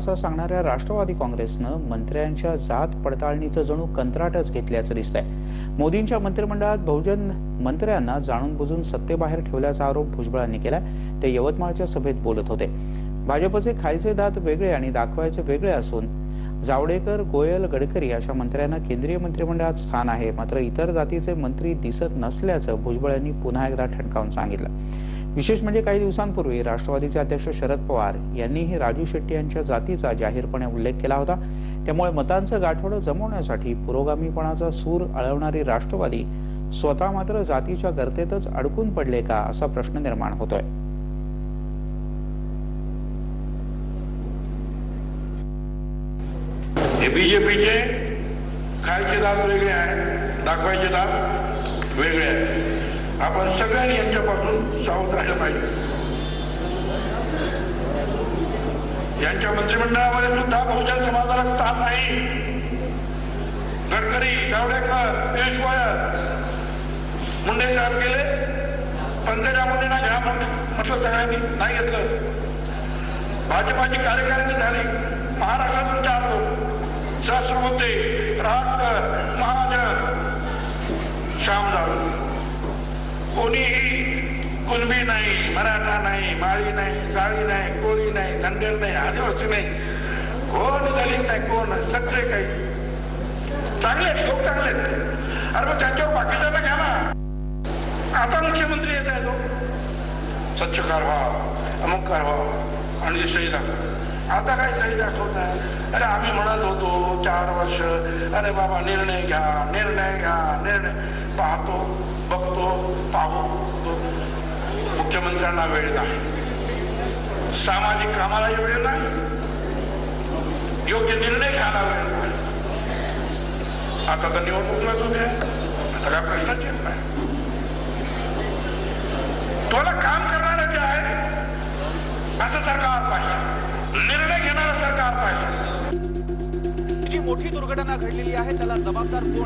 वारसा सांगणाऱ्या राष्ट्रवादी काँग्रेसनं मंत्र्यांच्या जात पडताळणीचं जणू कंत्राटच घेतल्याचं दिसतंय. मोदींच्या मंत्रिमंडळात बहुजन मंत्र्यांना जाणून बुजून सत्तेबाहेर ठेवल्याचा आरोप भुजबळांनी केलाय. ते यवतमाळच्या सभेत बोलत होते. भाजपचे खायचे दात वेगळे आणि दाखवायचे वेगळे असून जावडेकर गोयल गडकरी अशा मंत्र्यांना केंद्रीय मंत्रिमंडळात स्थान आहे. मात्र इतर जातीचे मंत्री दिसत नसल्याचं भुजबळ यांनी पुन्हा एकदा ठणकावून सांगितलं. विशेष म्हणजे काही दिवसांपूर्वी राष्ट्रवादीचे अध्यक्ष शरद पवार यांनीही राजू शेट्टी यांच्या जातीचा जाहीरपणे उल्लेख केला होता. त्यामुळे मतांचं गाठोडं जमवण्यासाठी पुरोगामीपणाचा सूर अळवणारी राष्ट्रवादी स्वतः मात्र जातीच्या गर्तेतच अडकून पडले का असा प्रश्न निर्माण होतोय. बीजेपीचे खायचे दात वेगळे आहेत दाखवायचे दात वेगळे आहेत. आपण सगळ्यांनी यांच्यापासून सावध राहिलं पाहिजे. यांच्या मंत्रिमंडळामध्ये सुद्धा बहुजन समाजाला स्थान नाही. गडकरी जावडेकर पियुष गोयल मुंडे साहेब गेले. पंकजा मुंडेंना घ्या म्हटलं सगळ्यांनी नाही घेतलं. भाजपाची कार्यकारिणी झाली. महाराष्ट्रातून चार लोक. सहस्रबुद्धे राहकर महाजन श्याम कोणीही कुणबी नाही मराठा नाही माळी नाही साळी नाही कोळी नाही धनगर नाही आदिवासी नाही. कोण दलित नाही कोण सगळे काही. चांगले आहेत लोक चांगले आहेत. अरे मग त्यांच्यावर बाकीच्यांना घ्या ना. आता मुख्यमंत्री येत आहे तो हो. स्वच्छ कारभार अमुक कारभार आणि सही दाखव आता काय सही दाखवत आहे अरे आम्ही म्हणत होतो चार वर्ष. अरे बाबा निर्णय घ्या निर्णय घ्या निर्णय. पाहतो. बघतो पाहू. मुख्यमंत्र्यांना वेळ नाही. सामाजिक कामालाही वेळ नाही. योग्य निर्णय घ्यायला वेळ नाही. आता तर निवडणूक उभे आहे आता काय प्रश्नच येत नाही. तुला काम करणारं जे आहे असं सरकार पाहिजे. निर्णय घेणारं सरकार पाहिजे. जी मोठी दुर्घटना घडलेली आहे त्याला जबाबदार कोण